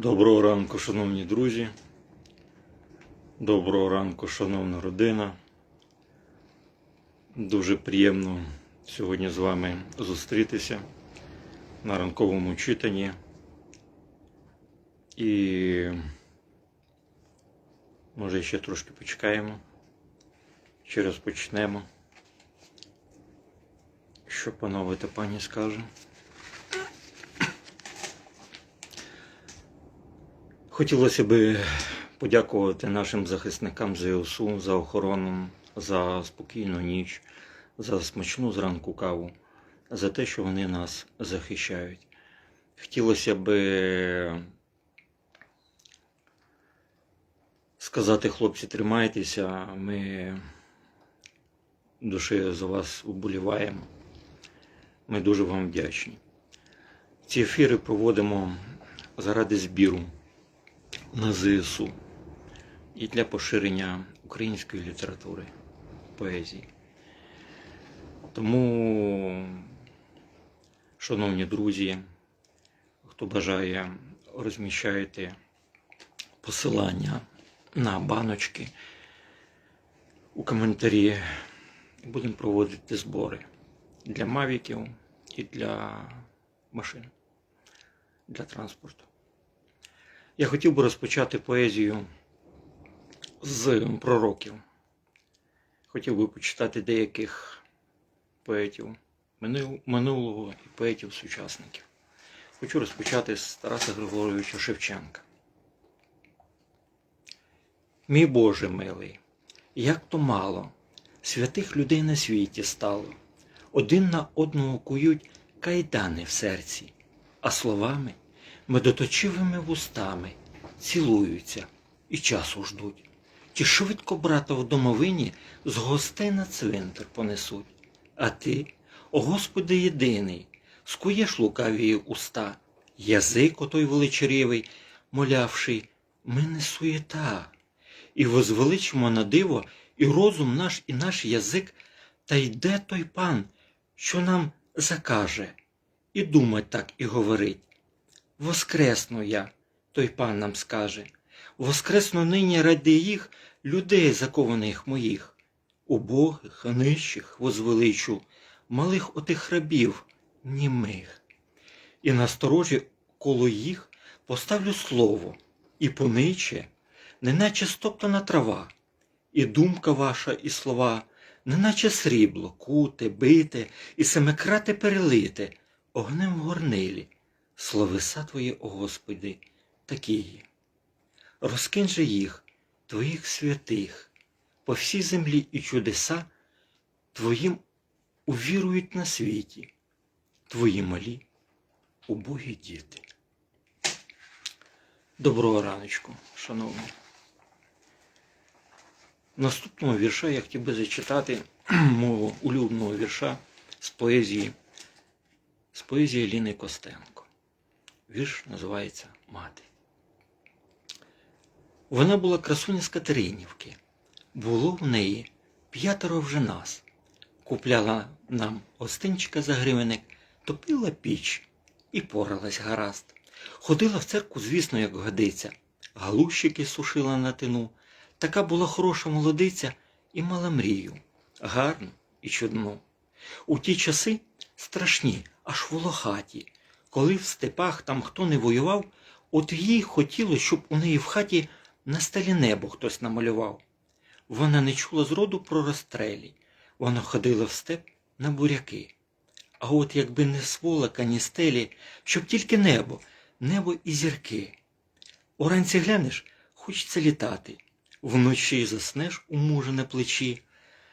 Доброго ранку, шановні друзі. Доброго ранку, шановна родина. Дуже приємно сьогодні з вами зустрітися на ранковому читанні. І може ще трошки почекаємо. Ще раз почнемо. Що панове та пані скаже? Хотілося б подякувати нашим захисникам ЗСУ за охорону, за спокійну ніч, за смачну зранку каву, за те, що вони нас захищають. Хотілося б сказати, хлопці, тримайтеся, ми душею за вас уболіваємо. Ми дуже вам вдячні. Ці ефіри проводимо заради збіру на ЗСУ і для поширення української літератури, поезії. Тому, шановні друзі, хто бажає, розміщайте посилання на баночки у коментарі. Будемо проводити збори для мавіків і для машин, для транспорту. Я хотів би розпочати поезію з пророків. Хотів би почитати деяких поетів минулого і поетів сучасників. Хочу розпочати з Тараса Григоровича Шевченка. Мій Боже милий, як то мало святих людей на світі стало. Один на одного кують кайдани в серці, а словами медоточивими вустами цілуються і часу ждуть. Ті швидко брата в домовині з гостей на цвинтар понесуть. А ти, о Господи єдиний, скуєш лукавії уста, язик отой величерівий, молявши, ми не суєта, і возвеличимо на диво і розум наш, і наш язик, та йде той пан, що нам закаже, і думать так, і говорить. Воскресну я, той пан нам скаже. Воскресну нині ради їх людей, закованих моїх, убогих, нижчих возвеличу, малих отих рабів, німих. І насторожі коло їх поставлю слово, і пониче, неначе стоптана трава, і думка ваша, і слова, неначе срібло, куте, бите, і семикрате перелите, огнем в горнилі. Словеса Твої, о Господи, такі є. Розкинь їх, Твоїх святих, по всій землі і чудеса Твоїм увірують на світі, Твої малі, убогі діти. Доброго раночку, шановні. Наступного вірша я хотів би зачитати мого улюбленого вірша з поезії, з поезії Ліни Костенко. Вірш називається Мати. Вона була красуня з Катеринівки. Було в неї п'ятеро вже нас. Купляла нам гостинчика за гривенник, топила піч і поралась гаразд. Ходила в церкву, звісно, як годиться. Галущики сушила на тину. Така була хороша молодиця і мала мрію. Гарну і чудну. У ті часи страшні, аж волохаті. Коли в степах там хто не воював, от їй хотілося, щоб у неї в хаті на стелі небо хтось намалював. Вона не чула зроду про розстрелі. Вона ходила в степ на буряки. А от якби не сволока, ні стелі, щоб тільки небо, небо і зірки. Уранці глянеш, хочеться літати. Вночі заснеш у мужа на плечі.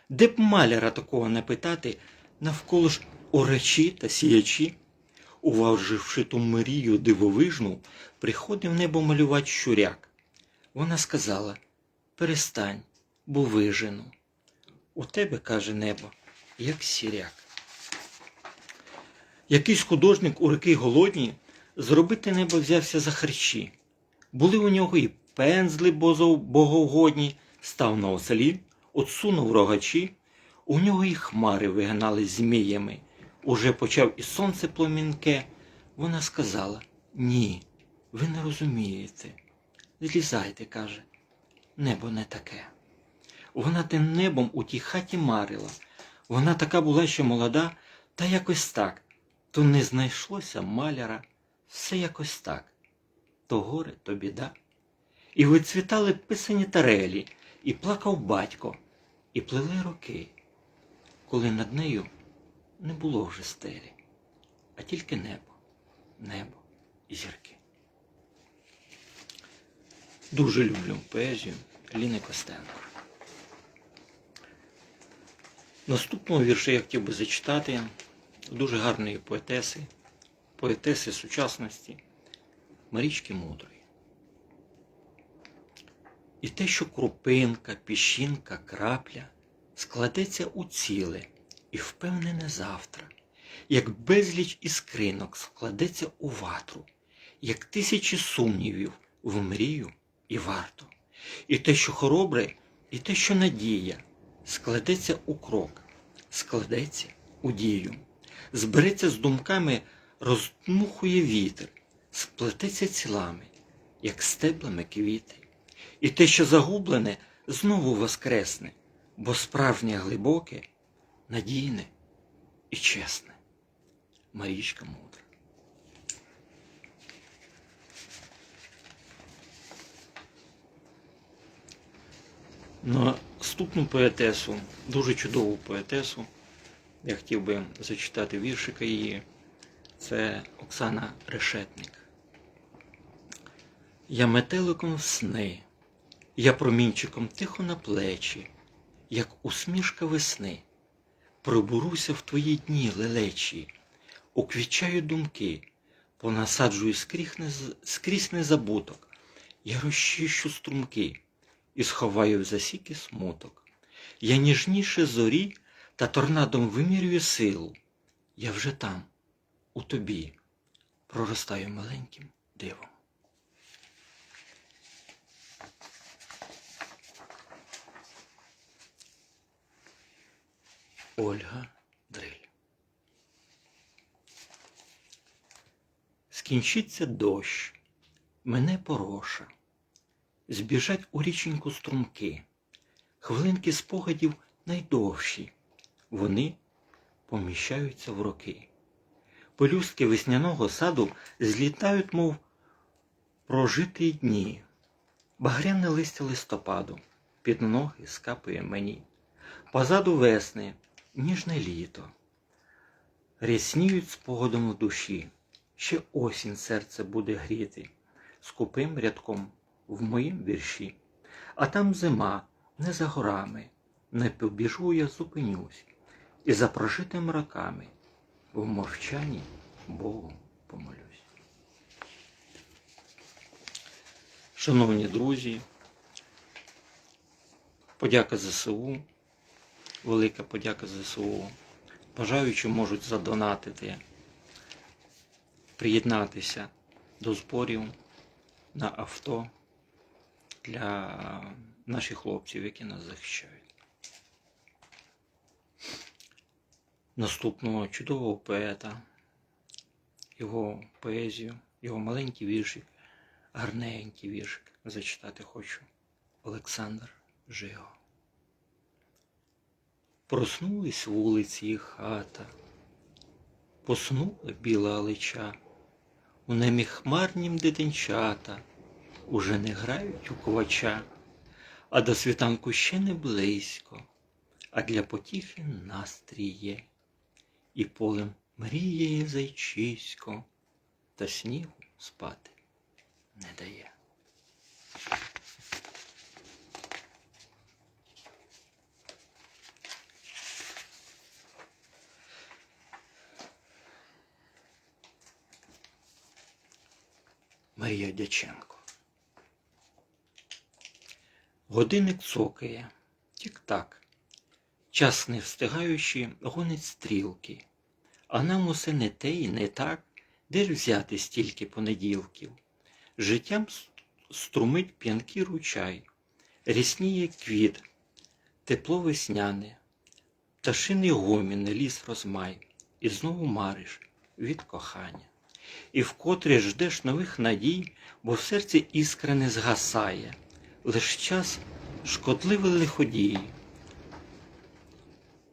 Де б маляра такого не питати, навколо ж орачі та сіячі. Уваживши ту мрію дивовижну, приходив небо малювати щуряк. Вона сказала перестань, бо вижену. У тебе, каже небо, як сіряк. Якийсь художник у реки голодні зробити небо взявся за харчі. Були у нього і пензли богоугодні, став на оселі, отсунув рогачі, у нього і хмари вигнали зміями. Уже почав і сонце пломінке. Вона сказала ні, ви не розумієте. Злізайте, каже, небо не таке. Вона тим небом у тій хаті марила. Вона така була ще молода, та якось так. То не знайшлося маляра, все якось так. То горе, то біда. І вицвітали писані тарелі, і плакав батько, і плили роки, коли над нею не було вже стелі, а тільки небо, небо і зірки. Дуже люблю поезію Ліни Костенко. Наступного вірша я хотів би зачитати дуже гарної поетеси, поетеси сучасності Марічки Мудрої. І те, що крупинка, піщинка, крапля складеться у ціле і впевнене завтра, як безліч іскринок складеться у ватру, як тисячі сумнівів в мрію і варто. І те, що хоробре, і те, що надія, складеться у крок, складеться у дію, збереться з думками, роздмухує вітер, сплететься цілами, як стеблами квіти. І те, що загублене, знову воскресне, бо справжнє глибоке, надійне і чесне. Марічка мудра. Наступну поетесу, дуже чудову поетесу, я хотів би зачитати віршика її. Це Оксана Решетник. Я метеликом в сни, я промінчиком тихо на плечі, як усмішка весни, пробуруся в твої дні лелечі, уквічаю думки, понасаджую скрізь незабуток, я розчищу струмки і сховаю в засіки смуток. Я ніжніше зорі та торнадом вимірюю силу. Я вже там, у тобі, проростаю маленьким дивом. Ольга Дриль. Скінчиться дощ, мене пороша, збіжать у річеньку струмки, хвилинки спогадів найдовші, вони поміщаються в роки. Пелюстки весняного саду злітають, мов прожиті дні, багряне листя листопаду під ноги скапує мені. Позаду весни ніжне літо. Рясніють спогадом в душі, ще осінь серце буде гріти, скупим рядком в моїм вірші. А там зима не за горами, не побіжу я зупинюсь, і за прожитим роками в мовчанні Богу помолюсь. Шановні друзі, подяка ЗСУ, велика подяка ЗСУ. Бажаючи можуть задонатити, приєднатися до зборів на авто для наших хлопців, які нас захищають. Наступного чудового поета, його поезію, його маленький віршик, гарненький віршик зачитати хочу. Олександр Жиго. Проснулись вулиці і хата, поснула біла алеча, у немі хмарнім дитинчата уже не грають у ковача, а до світанку ще не близько, а для потіхи настрій є, і полем мріє зайчисько, та снігу спати не дає. Марія Дяченко. Годинник цокає, тік-так. Час не встигаючи, гонить стрілки. А нам усе не те і не так, де ж взяти стільки понеділків. Життям струмить п'янкий ручай, рісніє квіт, тепло весняне, пташиний гомін ліс розмай, і знову мариш від кохання. І вкотре ждеш нових надій, бо в серці іскра не згасає, лиш час шкодливий лиходій.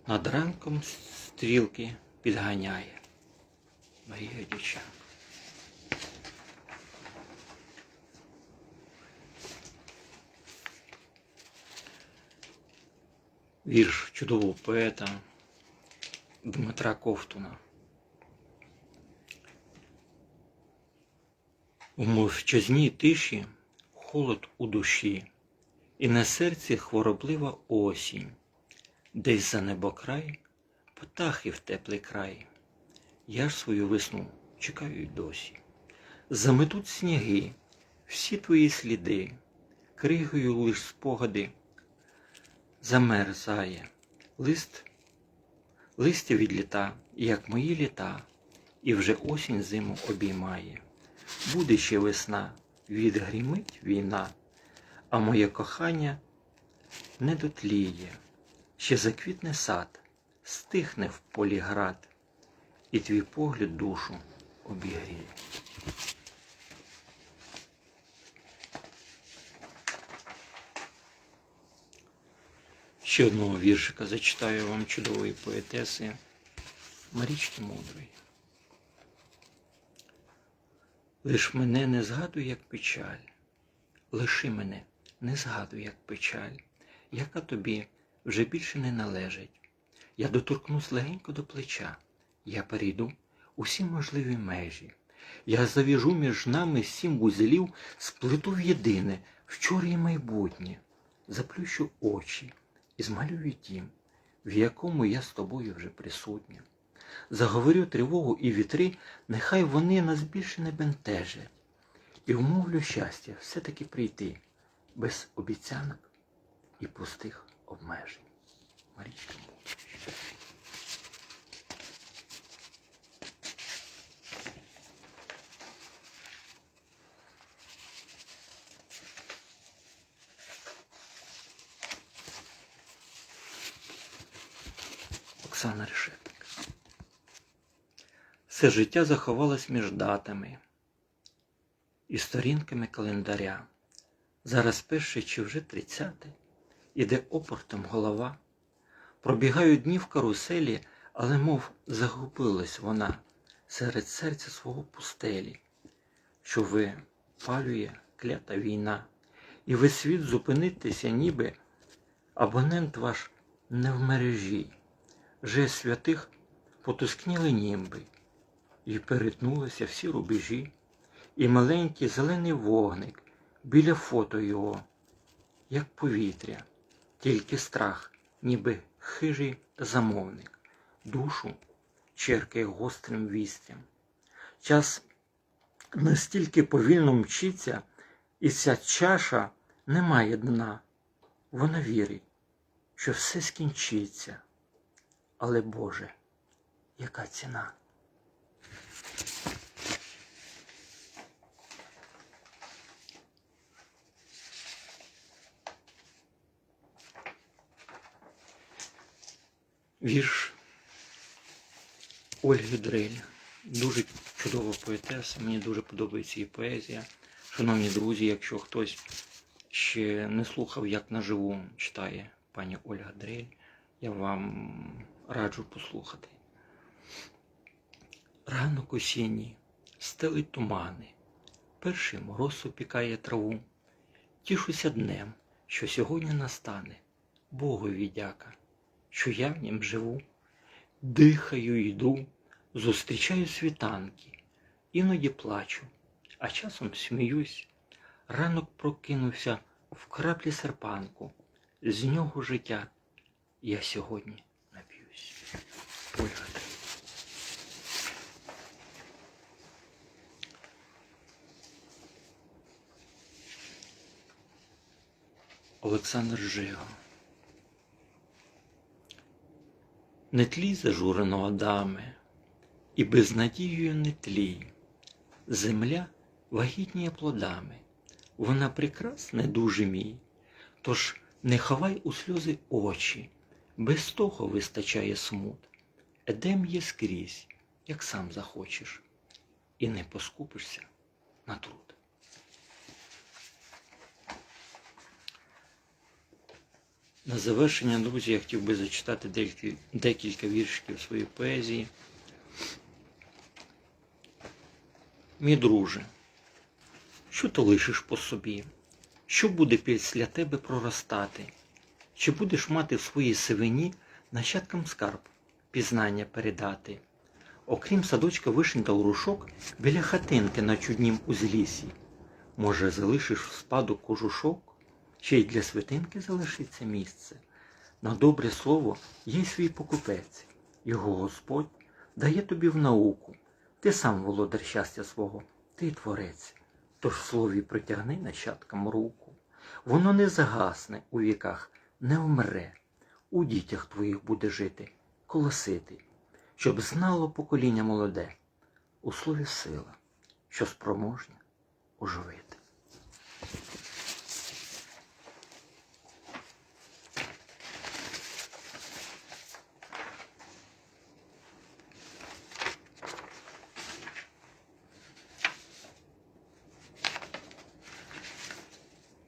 Над ранком стрілки підганяє. Марія Дівченко. Вірш чудового поета Дмитра Ковтуна. У мовчазній тиші холод у душі, і на серці хвороблива осінь, десь за небокрай, птахи в теплий край. Я ж свою весну чекаю й досі. Заметуть сніги, всі твої сліди, кригою лиш спогади замерзає, лист, листя від літа, як мої літа, і вже осінь зиму обіймає. Буде ще весна, відгрімить війна, а моє кохання не дотліє, ще заквітне сад, стихне в полі град, і твій погляд душу обігріє. Ще одного віршика зачитаю вам чудової поетеси Марічки Мудрої. Лиш мене не згадуй, як печаль, лиши мене, не згадуй, як печаль, яка тобі вже більше не належить. Я доторкнусь легенько до плеча, я перейду усі можливі межі. Я завіжу між нами сім вузелів, сплету в єдине, вчора і майбутнє, заплющу очі і змалюю тім, в якому я з тобою вже присутня. Заговорю тривогу і вітри, нехай вони нас більше не бентежать. І вмовлю щастя все-таки прийти без обіцянок і пустих обмежень. Марічка. Оксана Решетник. Все життя заховалось між датами і сторінками календаря. Зараз перше чи вже тридцяте, іде опортом голова. Пробігають дні в каруселі, але мов загубилась вона серед серця свого пустелі, що випалює клята війна, і весь світ зупинитися, ніби абонент ваш не в мережі. Же святих потускніли німби, і перетнулися всі рубежі, і маленький зелений вогник біля фото його, як повітря, тільки страх, ніби хижий замовник, душу черкає гострим вістрям. Час настільки повільно мчиться, і ця чаша не має дна. Вона вірить, що все скінчиться. Але Боже, яка ціна? Вірш Ольги Дрель. Дуже чудова поетеса, мені дуже подобається її поезія. Шановні друзі, якщо хтось ще не слухав, як наживу читає пані Ольга Дрель, я вам раджу послухати. Ранок осінній стелить тумани, перший мороз опікає траву. Тішуся днем, що сьогодні настане, Богові дяка, що я в нім живу. Дихаю, йду, зустрічаю світанки, іноді плачу, а часом сміюсь. Ранок прокинувся в краплі серпанку, з нього життя я сьогодні нап'юсь. Ольга. Олександр Жига. Не тлі зажурено Адаме, і безнадією не тлій. Земля вагітніє плодами, вона прекрасна, дуже мій. Тож не ховай у сльози очі, без того вистачає смут. Едем є скрізь, як сам захочеш. і не поскупишся на труд. На завершення, друзі, я хотів би зачитати декілька, декілька віршиків своєї поезії. Мій друже, що ти лишиш по собі? Що буде після тебе проростати? Чи будеш мати в своїй сивині нащадкам скарб, пізнання передати? Окрім садочка вишень та урушок, біля хатинки на чуднім узлісі. Може, залишиш в спадок кожушок, ще й для святинки залишиться місце. На добре слово є свій покупець, його Господь дає тобі в науку. Ти сам володар щастя свого, ти творець. Тож слові притягни нащадкам руку. Воно не загасне у віках, не вмре. У дітях твоїх буде жити, колосити, щоб знало покоління молоде. У слові сила, що спроможня оживити.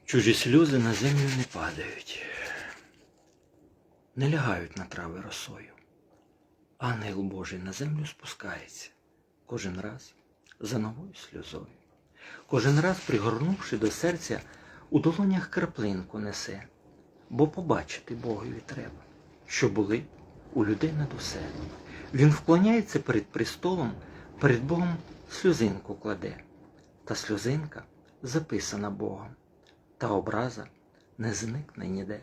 Чужі сльози на землю не падають, не лягають на трави росою. Ангел Божий на землю спускається кожен раз за новою сльозою. Кожен раз, пригорнувши до серця, у долонях краплинку несе, бо побачити Богові треба, що були у людей над усе. Він вклоняється перед престолом, перед Богом сльозинку кладе, та сльозинка записана Богом та образа не зникне ніде.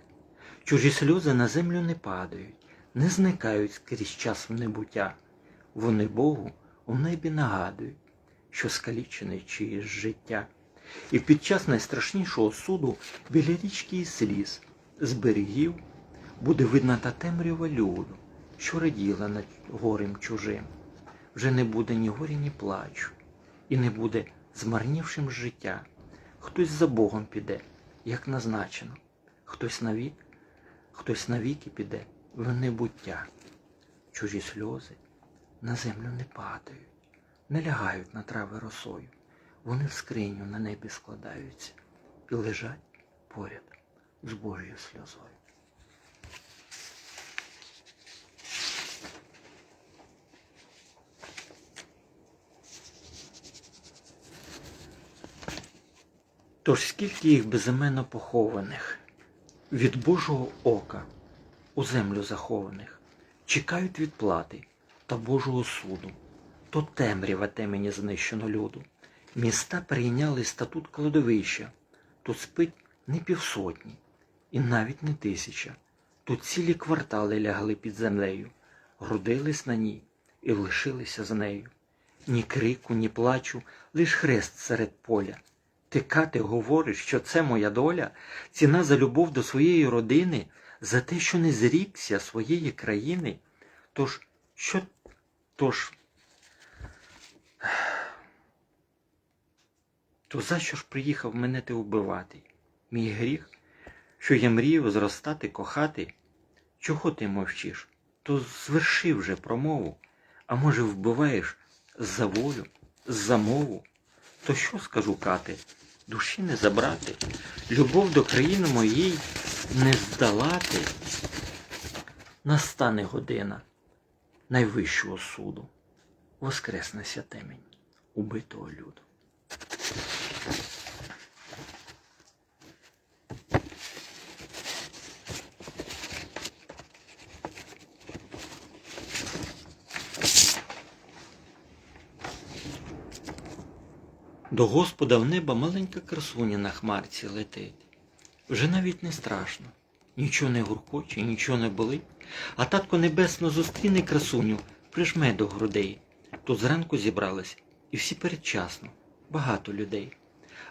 Чужі сльози на землю не падають, не зникають крізь час в небуття. Вони Богу у небі нагадують, що скалічене чиєсь життя. І під час найстрашнішого суду біля річки і сліз з берегів буде видна та темрява люду, що раділа над горем чужим. Вже не буде ні горі, ні плачу, і не буде змарнівшим життя. Хтось за Богом піде, як назначено, хтось навік, хтось навіки піде в небуття. Чужі сльози на землю не падають, не лягають на трави росою. Вони в скриню на небі складаються і лежать поряд з Божою сльозою. Тож скільки їх безіменно похованих, від Божого ока у землю захованих, чекають відплати та Божого суду, то темрява темені знищено люду. Міста прийняли статут кладовища, тут спить не півсотні, і навіть не тисяча. Тут цілі квартали лягли під землею, грудились на ній і лишилися з нею. Ні крику, ні плачу, лиш хрест серед поля. Ти, Кате, говориш, що це моя доля, ціна за любов до своєї родини, за те, що не зрікся своєї країни. Тож, що тож, то за що ж приїхав мене ти вбивати? Мій гріх, що я мрію зростати, кохати? Чого ти мовчиш? То зверши вже промову, а може, вбиваєш за волю, за мову? То що скажу, Кати? Душі не забрати, любов до країни моїй не здолати. Настане година найвищого суду, воскресне темінь убитого люду. До Господа в неба маленька красуня на хмарці летить. Вже навіть не страшно, нічого не гуркоче, нічого не болить, а татко небесно зустріне красуню, прижме до грудей. Тут зранку зібрались, і всі передчасно, багато людей.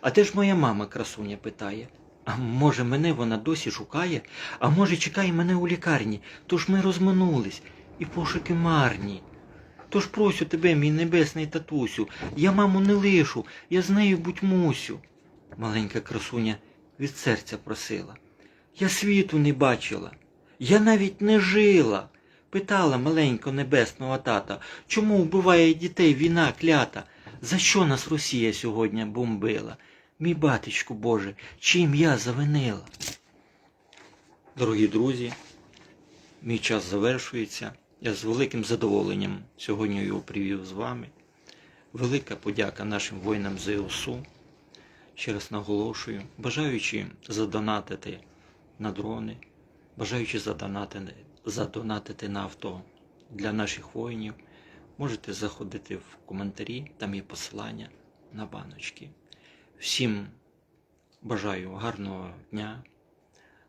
А де ж моя мама красуня питає? А може, мене вона досі шукає, а може, чекає мене у лікарні, тож ми розминулись, і пошуки марні. Тож просю тебе, мій небесний татусю, я маму не лишу, я з нею будь мусю. Маленька красуня від серця просила. Я світу не бачила, я навіть не жила. Питала маленько небесного тата, чому вбиває дітей війна клята. За що нас Росія сьогодні бомбила? Мій батечку Боже, чим я завинила? Дорогі друзі, мій час завершується. Я з великим задоволенням сьогодні його привів з вами. Велика подяка нашим воїнам ЗСУ. Ще раз наголошую, бажаючи задонатити на дрони, бажаючи задонатити, задонатити на авто для наших воїнів, можете заходити в коментарі, там є посилання на баночки. Всім бажаю гарного дня,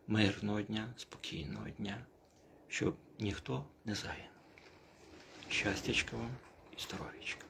мирного дня, спокійного дня, щоб ніхто не загинув. Щастячка вам і здоров'ячка.